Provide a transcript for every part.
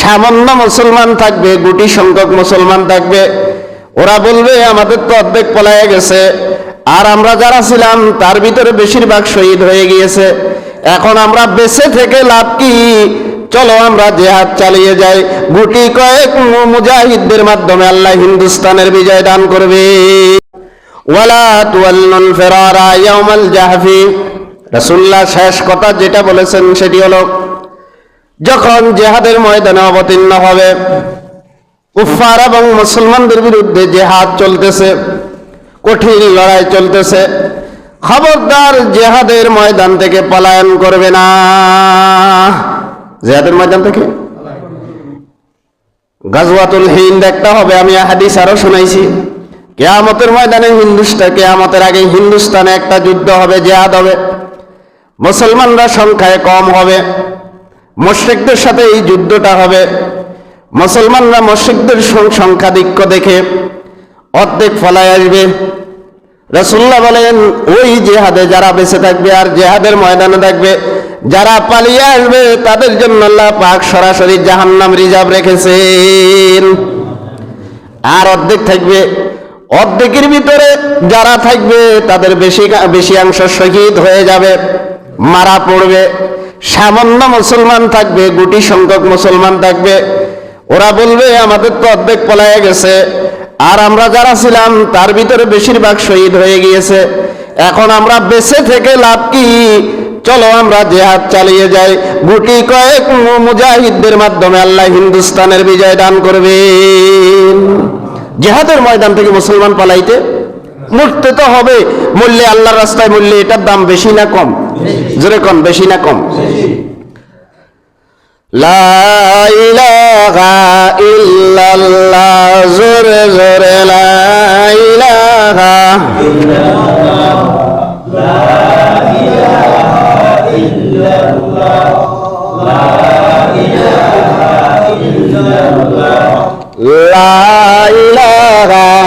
সামান্য মুসলমান থাকবে, গুটি সংখ্যক মুসলমান থাকবে। ওরা বলবে, আমাদের তো অর্ধেক পলায় গেছে। আর আমরা যারা ছিলাম, তার ভিতরে বেশিরভাগ শহীদ হয়ে গিয়েছে। এখন আমরা বেঁচে থেকে লাভ কি? চলো আমরা জেহাদ চালিয়ে যাই। গুটি কয়েক মুজাহিদদের মাধ্যমে আল্লাহ হিন্দুস্তানের বিজয় দান করবে। ওয়ালা শেষ কথা যেটা বলেছেন, সেটি হলো যখন জেহাদের ময়দানে অবতীর্ণ হবে কুফার এবং মুসলমানদের বিরুদ্ধে জেহাদ চলতেছে, কঠিন লড়াই চলতেছে। খবরদার জেহাদের ময়দান থেকে পলায়ন করবে না। জেহাদের ময়দান থেকে? গাজওয়াতুল হিন্দ একটা হবে, আমি হাদিস আরও শুনাইছি। কেয়ামতের ময়দানে হিন্দুস্তান কেয়ামতের আগে হিন্দুস্তানে একটা যুদ্ধ হবে, জেহাদ হবে। মুসলমানরা সংখ্যায় কম হবে। মুশরিকদের সাথে এই যুদ্ধটা হবে। মুসলমানরা মুশরিকদের সং- সংখ্যাধিক্য দেখে অর্ধেক ফলায় আসবে। রসুল্লাহ বলেন, ওই জেহাদে যারা বেঁচে থাকবে আর জেহাদের ময়দানে থাকবে, যারা পালিয়ে আসবে, তাদের জন্য আল্লাহ পাক সরাসরি জাহান্নাম রিজার্ভ রেখেছেন। আর অর্ধেক থাকবে। অর্ধেকের ভিতরে যারা থাকবে, তাদের বেশি বেশি অংশ শহীদ হয়ে যাবে, মারা পড়বে। সামান্য মুসলমান থাকবে, গুটি সংখ্যক মুসলমান থাকবে। ওরা বলবে, আমাদের তো অর্ধেক পলায় গেছে। আর আমরা যারা ছিলাম, তার ভিতরে বেশিরভাগ শহীদ হয়ে গিয়েছে। এখন আমরা বেঁচে থেকে লাভ কি? চলো আমরা জেহাদ চালিয়ে যাই। গুটি কয়েক মুজাহিদদের মাধ্যমে আল্লাহ হিন্দুস্তানের বিজয় দান করবেন। জেহাদের ময়দান থেকে মুসলমান পালাইতে মরতে তো হবে। মূল্যে আল্লাহর রাস্তায় মূল্যে এটার দাম বেশি না কম? জোরে কম বেশি না কম?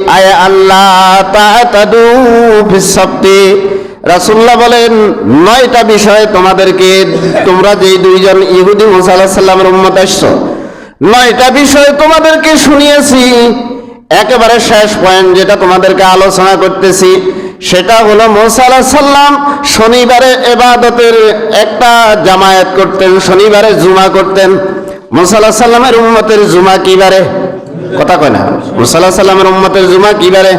আয় আল্লাহ তাহাতাদু ফিসসাবতি রাসূলুল্লাহ বলেন, নয়টা বিষয় তোমাদেরকে, তোমরা যেই দুইজন ইহুদি নয়টা বিষয় তোমাদেরকে শুনিয়েছি। একেবারে শেষ পয়েন্ট যেটা তোমাদেরকে আলোচনা করতেছি, সেটা হলো মোসা সালাম শনিবারে এবাদতের একটা জামায়াত করতেন, শনিবারে জুমা করতেন। মোসা সালামের উম্মতের জুমা কিবারে কথা কয় না? মুসাল্লাহ সাল্লামের উম্মতের জুমা কি বারে?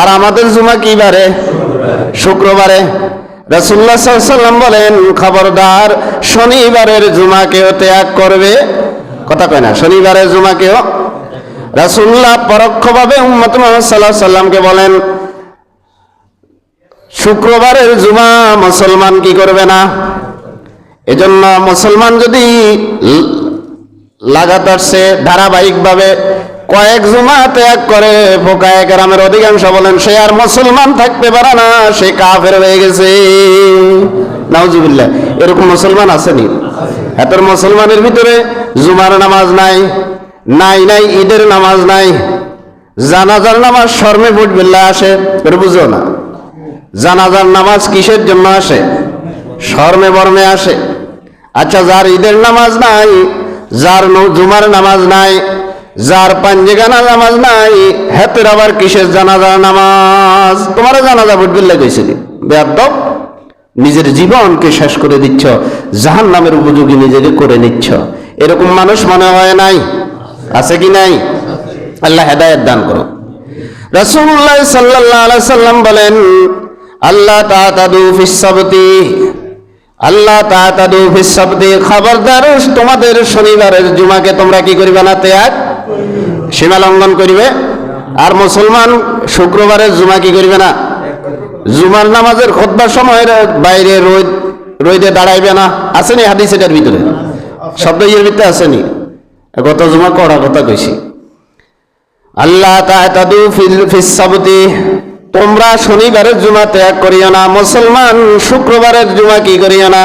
আর আমাদের জুমা কি বারে? শুক্রবারে। রাসুল্লাহ সাল্লাম বলেন, খবরদার শনিবারের জুমাকেও ত্যাগ করবে? কথা কয় না, শনিবারের জুমাকেও রাসুল্লাহ পরোক্ষভাবে উম্মত মোহাম্মদ সাল্লাহ সাল্লামকে বলেন, শুক্রবারের জুমা মুসলমান কি করবে না? এজন্য মুসলমান যদি লাগাতার সে ধারাবাহিকভাবে কয়েক জুমা ত্যাগ করে ফোকায় গ্রামের অধিকাংশ বলেন, সে আর মুসলমান থাকতে পারে না, সে কাফের হয়ে গেছে। নাউজুবিল্লাহ, এরকম মুসলমান আসেনি। এত মুসলমানের ভিতরে জুমার নামাজ নাই নাই নাই, ঈদের নামাজ নাই, জানাজার নামাজ শর্মে ফুটবিল্লা আসে এটা বুঝো না। জানাজার নামাজ কিসের জন্য আসে? শর্মে বর্মে আসে। আচ্ছা যার ঈদের নামাজ নাই যার জুমার নামাজ নাই, যার পাঞ্জেগানা নামাজ নাই, হেতের আবার কিসের জানাজার নামাজ? তোমার জানাজা ভোটবিল্লা কইছিল? বেয়াদব নিজের জীবনকে শেষ করে দিচ্ছ জাহান নামের উপযোগী নিজেকে করে নিচ্ছ। এরকম মানুষ মনে হয় নাই? আছে কি নাই? আল্লাহ হেদায়ত দান করো রাসূলুল্লাহ সাল্লাল্লাহু আলাইহি সাল্লাম বলেন, আল্লাহ তাতাদু ফিস সাবতি আল্লাহ সাবতি খবরদার, তোমাদের শনিবারের জুমাকে তোমরা কি করিবে না, ত্যাগ? সীমা লঙ্ঘন করিবে। আর মুসলমান শুক্রবারের জুমা কি করিবে না? জুমার নামাজের খোদ্বার সময়ের বাইরে রোদ, রোদে দাঁড়াইবে না। আসেনি হাদিস এটার ভিতরে? শব্দ ইয়ের ভিতরে আসেনি। গত জুমা কড়া কথা কইছি। আল্লাহ তাদু ফিল ফিসাবতি তোমরা শনিবারের জুমা ত্যাগ করিও না মুসলমান শুক্রবারের জুমা কি করিও না?